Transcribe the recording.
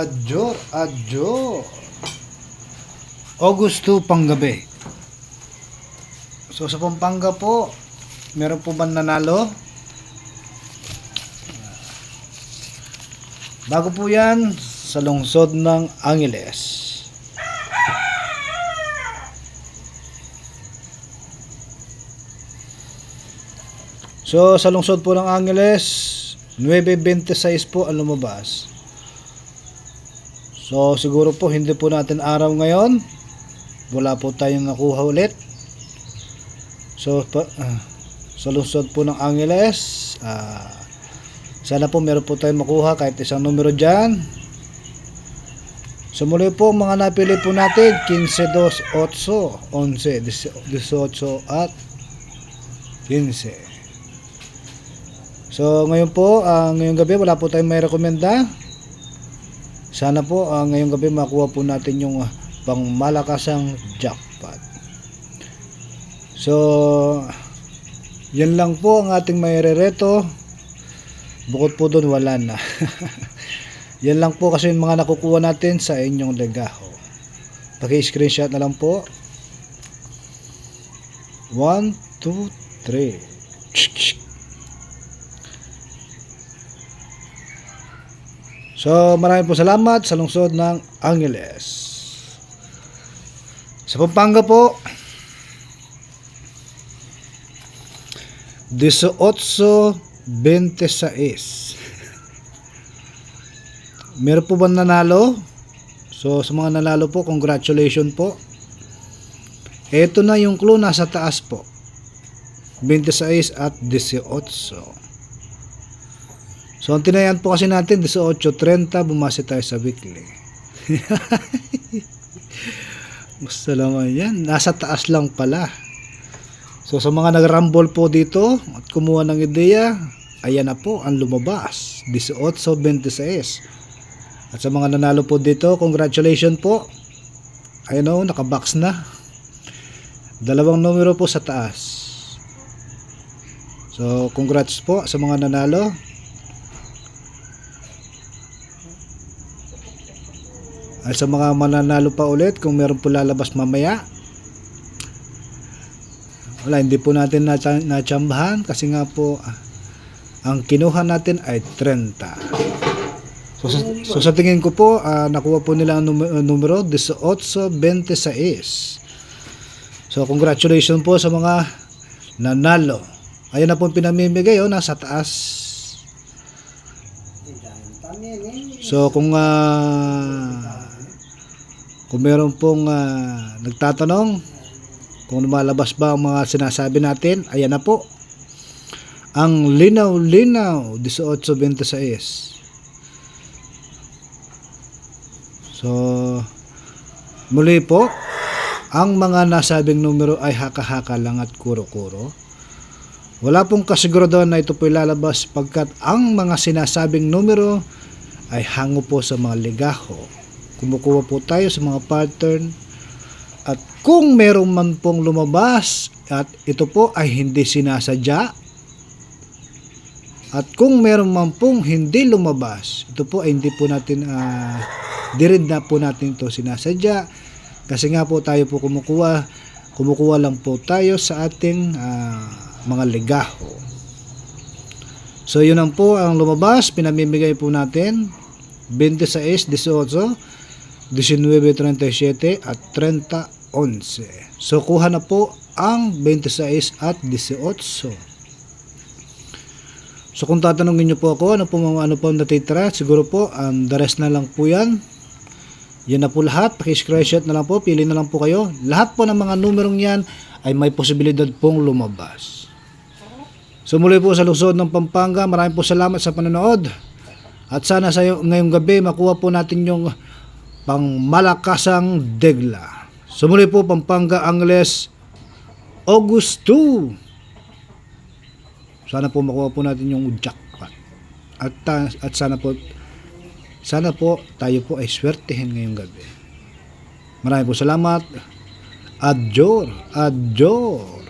Adjor, adjor. Augusto panggabi. So sa Pampanga po, meron po ba nanalo? Bago po yan, sa lungsod ng Angeles. So sa lungsod po ng Angeles, 9.26 po ang lumabas. So siguro po hindi po natin araw ngayon. Wala po tayong nakuha ulit. So pa, ah, sa lungsod po ng Angeles, ah, sana po meron po tayong makuha kahit isang numero dyan. So muli po mga napili po natin 15, 2, 8, 11, 18 at 15. So ngayon po, ah, ngayong gabi wala po tayong may rekomenda. Sana po ah, ngayong gabi makuha po natin yung ah, pangmalakasang jackpot. So, yan lang po ang ating may rereto. Bukod po doon, wala na. yan lang po kasi yung mga nakukuha natin sa inyong legaho. Paki-screenshot na lang po. 1, 2, 3. So, maraming po salamat sa lungsod ng Angeles. Sa Pampanga po, 18.26. Meron po ba nanalo? So, sa mga nanalo po, congratulations po. Ito na yung clue nasa taas po. 26 at 18. So, ang tinayan po kasi natin, 18.30, bumase tayo sa weekly. Basta naman yan. Nasa taas lang pala. So, sa mga nag-rumble po dito at kumuha ng ideya, ayan na po ang lumabas. 18.26. At sa mga nanalo po dito, congratulations po. Ayan o, nakabox na. Dalawang numero po sa taas. So, congrats po sa mga nanalo. At sa mga mananalo pa ulit, kung meron po lalabas mamaya, wala, hindi po natin natsa- natsambahan kasi nga po, ah, ang kinuha natin ay 30. So, sa, so sa tingin ko po, ah, nakuha po nila ang num- uh, numero 1826. So, congratulations po sa mga nanalo. Ayun na po pinamimigay, oh, nasa taas. So, kung ah, kung meron pong ah, nagtatanong kung lumalabas ba ang mga sinasabi natin, ayan na po. Ang linaw-linaw 1826. So, muli po, ang mga nasabing numero ay haka-haka lang at kuro-kuro. Wala pong kasiguraduhan na ito po ilalabas pagkat ang mga sinasabing numero ay hango po sa mga ligaho. Kumukuha po tayo sa mga pattern. At kung meron man pong lumabas at ito po ay hindi sinasadya at kung meron man pong hindi lumabas, ito po ay hindi po natin uh, di na po natin ito sinasadya. Kasi nga po tayo po kumukuha kumukuha lang po tayo sa ating ah, mga legaho. So yun ang po ang lumabas, pinamimigay po natin. 26, 18, 19.37 at 30.11. So kuha na po ang 26 at 18. So kung tatanungin niyo po ako ano po mga ano po ang natitira, siguro po um, the rest na lang po yan. Yan na po lahat, paki-screenshot na lang po, pili na lang po kayo. Lahat po ng mga numerong yan ay may posibilidad pong lumabas. So muli po sa lungsod ng Pampanga, maraming po salamat sa panonood. At sana sa ngayong gabi makuha po natin yung pangmalakasang degla. So muli po Pampanga Angles August 2. Sana po makuha po natin yung jackpot. At, at sana po sana po tayo po ay swertehin ngayong gabi. Maraming po salamat. Adjor, adjor.